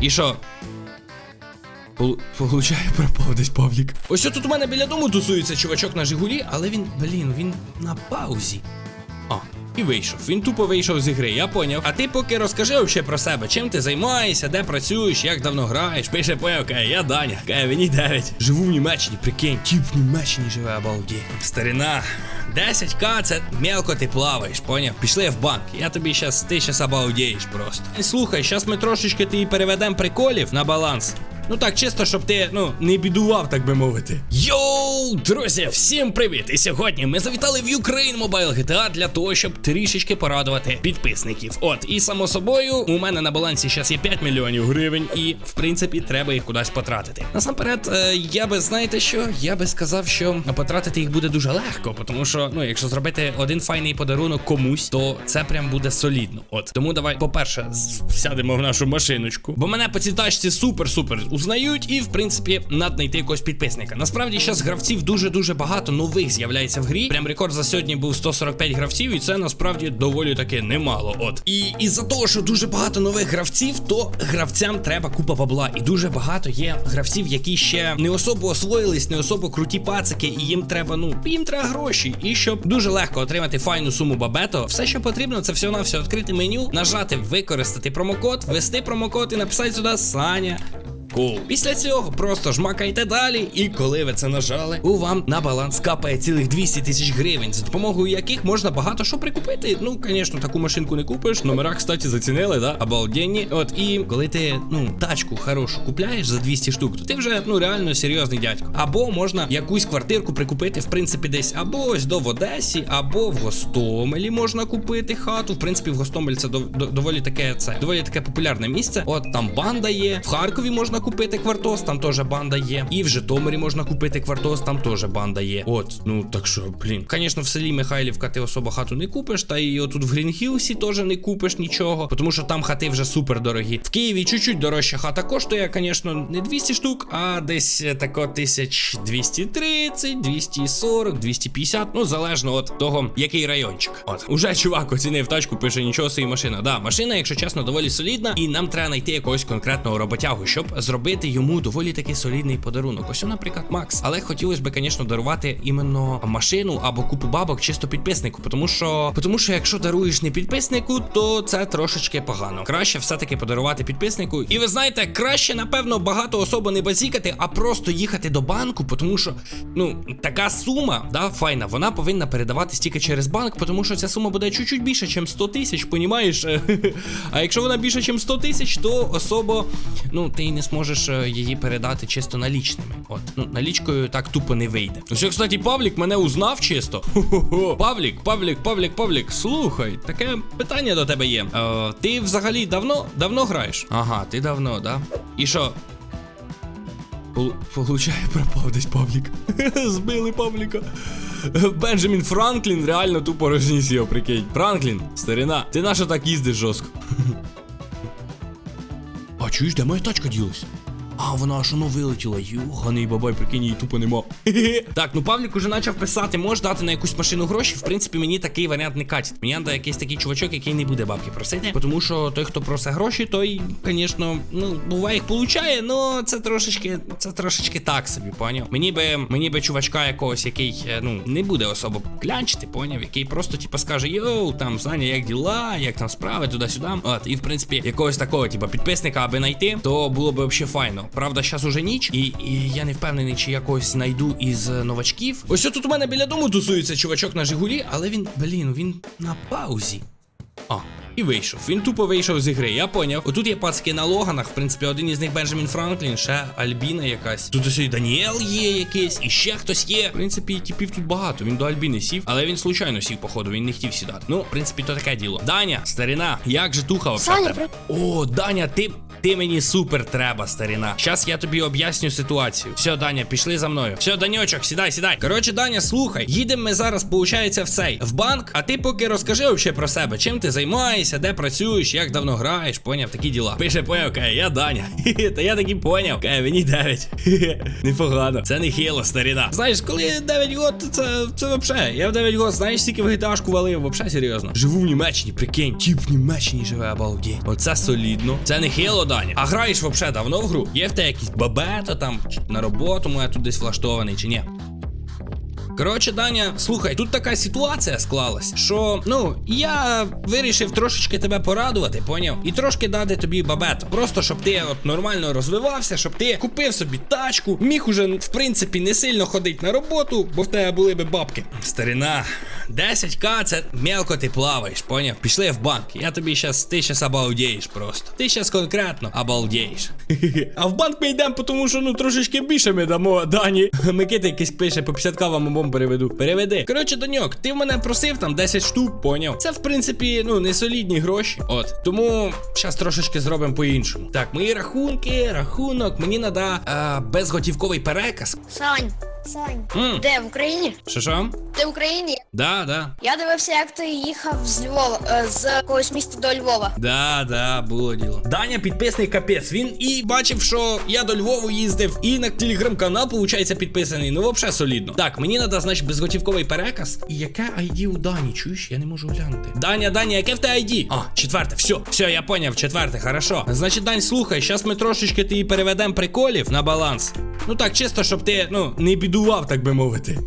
І що? Пол- Получає пропав десь Павлік. Ось тут у мене біля дому тусується чувачок на Жигулі, але він, блін, він на паузі. І вийшов. Він тупо вийшов з ігри, я поняв. А ти поки розкажи вообще про себе, чим ти займаєшся, де працюєш, як давно граєш. Пише поняв, каже, я Даня, каже, мені 9. Живу в Німеччині, прикинь, тіп в Німеччині живе обалді. Старина. 10к це мелко ти плаваєш, поняв? Пішли в банк. Я тобі щас, ти щас обалдієш просто. Слухай, щас ми трошечки ти переведемо приколів на баланс. Ну так, чисто, щоб ти ну не бідував, так би мовити. Йоу, друзі, всім привіт! І сьогодні ми завітали в Ukraine Mobile GTA для того, щоб трішечки порадувати підписників. От, і само собою, у мене на балансі зараз є 5 мільйонів гривень, і в принципі треба їх кудись потратити. Насамперед, е, я би знаєте що? Я би сказав, що потратити їх буде дуже легко, тому що, ну, якщо зробити один файний подарунок комусь, то це прям буде солідно. От тому давай, по-перше, сядемо в нашу машиночку. Бо мене по цій тачці супер-супер узнають, і в принципі знайти якогось підписника. Насправді зараз гравців дуже-дуже багато нових з'являється в грі. Прям рекорд за сьогодні був 145 гравців, і це насправді доволі таки немало. От і із-за того, що дуже багато нових гравців, то гравцям треба купа бабла. І дуже багато є гравців, які ще не особо освоїлись, не особо круті пацики, і їм треба, ну їм треба гроші. І щоб дуже легко отримати файну суму бабето, все, що потрібно, це всього на все відкрити меню, нажати використати промокод, ввести промокод і написати сюди Саня. Кул. Після цього просто жмакайте далі, і коли ви це нажали, у вам на баланс капає цілих 200 тисяч гривень, за допомогою яких можна багато що прикупити. Ну, звісно, таку машинку не купиш. Номера, кстати, зацінили, да? Обалденні. От і коли ти ну тачку хорошу купляєш за 200 штук, то ти вже ну реально серйозний дядько. Або можна якусь квартирку прикупити, в принципі, десь або ось до в Одесі, або в Гостомелі можна купити хату. В принципі, в Гостомель це дов- до- доволі таке це доволі таке популярне місце. От там банда є. В Харкові можна купити квартос, там теж банда є. І в Житомирі можна купити квартос, там теж банда є. От, ну так що, блін. Звісно, в селі Михайлівка ти особо хату не купиш, та і отут в Грінхілсі теж не купиш нічого, тому що там хати вже супер дорогі. В Києві чуть-чуть дорожча хата коштує, звісно, не 200 штук, а десь е, тако 1230, 240, 250. Ну, залежно від того, який райончик. От, уже чувак оцінив тачку, пише нічого собі машина. Да, машина, якщо чесно, доволі солідна, і нам треба знайти якогось конкретного роботягу, щоб зробити йому доволі таки солідний подарунок. Ось, наприклад, Макс. Але хотілося б, звісно, дарувати іменно машину або купу бабок чисто підписнику, тому що, тому що якщо даруєш не підписнику, то це трошечки погано. Краще все-таки подарувати підписнику. І ви знаєте, краще, напевно, багато особо не базікати, а просто їхати до банку, тому що ну така сума, да, файна, вона повинна передаватись тільки через банк, тому що ця сума буде чуть-чуть більше, ніж 100 тисяч, понімаєш? А якщо вона більше, ніж 100 тисяч, то особо ну ти не зможеш е, її передати чисто налічними. От, ну налічкою так тупо не вийде. Ось, кстати, Павлік мене узнав чисто. Хо-хо-хо. Павлік, Павлік, Павлік, Павлік, слухай, таке питання до тебе є. Е, ти взагалі давно давно граєш? Ага, ти давно, да? І що? Пол- Получає пропав десь Павлік. Збили Павліка. Бенджамін Франклін реально тупо розніс його, прикинь. Франклін, старина, ти на що так їздиш жорстко? А чуєш, де моя тачка ділась? А, вона аж воно вилетіла. Йоханий бабай, прикинь, її тупо нема. Так, ну Павлік уже почав писати, можеш дати на якусь машину гроші. В принципі, мені такий варіант не катить. Мені треба якийсь такий чувачок, який не буде бабки просити. Тому що той, хто просить гроші, той, звісно, ну, буває їх получає, але це трошечки, це трошечки так собі, поняв. Мені би, мені би чувачка якогось, який, е, ну, не буде особо клянчити, поняв, який просто, типу, скаже, йоу, там, Саня, як діла, як там справи, туди-сюди. От, і в принципі, якогось такого, типу, підписника аби знайти, то було б взагалі файно. Правда, зараз уже ніч, і, і я не впевнений, чи якось знайду із е, новачків. Ось тут у мене біля дому тусується чувачок на Жигулі, але він, блін, він на паузі. А, і вийшов. Він тупо вийшов з ігри, я поняв. Отут є пацки на логанах. В принципі, один із них Бенджамін Франклін, ще Альбіна якась. Тут ось і Даніел є якийсь, і ще хтось є. В принципі, типів тут багато. Він до Альбіни сів, але він случайно сів, походу, він не хотів сідати. Ну, в принципі, то таке діло. Даня, старина, як же туха вообще? О, Даня, ти. Ти мені супер треба, старина. Щас я тобі об'ясню ситуацію. Все, Даня, пішли за мною. Все, Даньочок, сідай, сідай. Коротше, Даня, слухай. Їдемо ми зараз, получається, в цей в банк. А ти поки розкажи вообще про себе, чим ти займаєшся, де працюєш, як давно граєш, поняв, такі діла. Пише, поняв, каже, я Даня. Та я таки поняв. Каже, мені 9. Хе-хе, Непогано. Це не хіло, старина. Знаєш, коли 9 год, це, це вообще. Я в 9 год, знаєш, скільки в гіташку валив, вообще серйозно. Живу в Німеччині, прикинь. Тіп в Німеччині живе, обалдеть. Оце солідно. Це не хіло, Даня, а граєш вообще давно в гру? Є в тебе якісь бабета там на роботу моя тут десь влаштований чи ні? Коротше, Даня, слухай, тут така ситуація склалась, що ну я вирішив трошечки тебе порадувати, поняв? І трошки дати тобі бабето. Просто щоб ти от нормально розвивався, щоб ти купив собі тачку, міг уже в принципі не сильно ходити на роботу, бо в тебе були би бабки. Старина, 10к це мелко ти плаваєш, поняв? Пішли в банк. Я тобі щас, ти щас обалдієш просто. Ти щас конкретно обалдієш. А в банк ми йдемо, тому що ну трошечки більше ми дамо Дані. Микита якийсь пише, по 50 вам обом переведу. Переведи. Коротше, доньок, ти в мене просив там 10 штук, поняв? Це в принципі, ну, не солідні гроші. От. Тому зараз трошечки зробимо по-іншому. Так, мої рахунки, рахунок, мені треба безготівковий переказ. Сань, Сань, М. де в Україні? Що що? Ти в Україні? Да, да. Я дивився, як ти їхав з Львова е, з якогось міста до Львова. Да, да, було діло. Даня підписний капець. Він і бачив, що я до Львову їздив, і на телеграм-канал, виходить, підписаний. Ну, взагалі солідно. Так, мені треба, значить, безготівковий переказ. І яке ID у Дані? Чуєш? Я не можу глянути. Даня, Даня, яке в тебе ID? А, четверте, все, все, я поняв, четверте, хорошо. Значить, Дань, слухай, зараз ми трошечки тобі переведемо приколів на баланс. Ну так, чисто, щоб ти, ну, не бідував, так би мовити.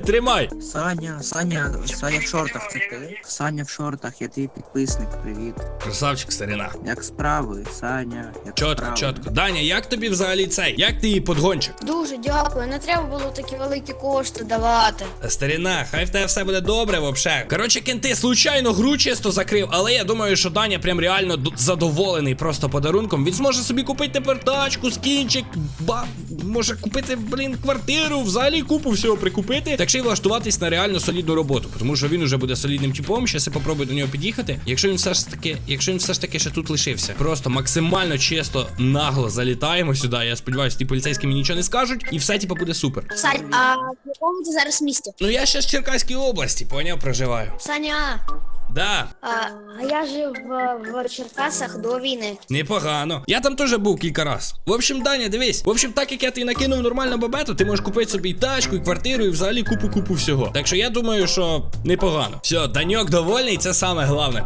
Тримай. Саня, Саня, Саня в шортах, це ти? Саня в шортах, я твій підписник, привіт. Красавчик, старина. Як справи, Саня? Як Чотко, справи? чотко. Даня, як тобі взагалі цей? Як ти її подгончик? Дуже дякую. Не треба було такі великі кошти давати. Та Старина, хай в тебе все буде добре вообще. Коротше, кенти, случайно гру чисто закрив, але я думаю, що Даня прям реально д- задоволений просто подарунком. Він зможе собі купити тепер тачку, скінчик, ба, може купити, блін, квартиру, взагалі купу всього прикупити. Так ще й влаштуватись на реально солідну роботу, тому що він уже буде солідним типом. Щас я попробую до нього під'їхати. Якщо він все ж таки, якщо він все ж таки ще тут лишився, просто максимально чисто нагло залітаємо сюди. Я сподіваюся, ті поліцейські мені нічого не скажуть, і все типу буде супер. Сань, а в якому ти зараз місті? Ну я ще з Черкаської області, поняв, проживаю. Саня, Да, а, а я жив в, в Черкасах до війни. непогано. Я там теж був кілька раз. В общем, Даня, дивись. В общем, так як я тобі накинув нормально бабету, ти можеш купити собі і тачку, і квартиру, і взагалі купу-купу всього. Так що я думаю, що непогано. Все, Даньок довольний, це саме головне.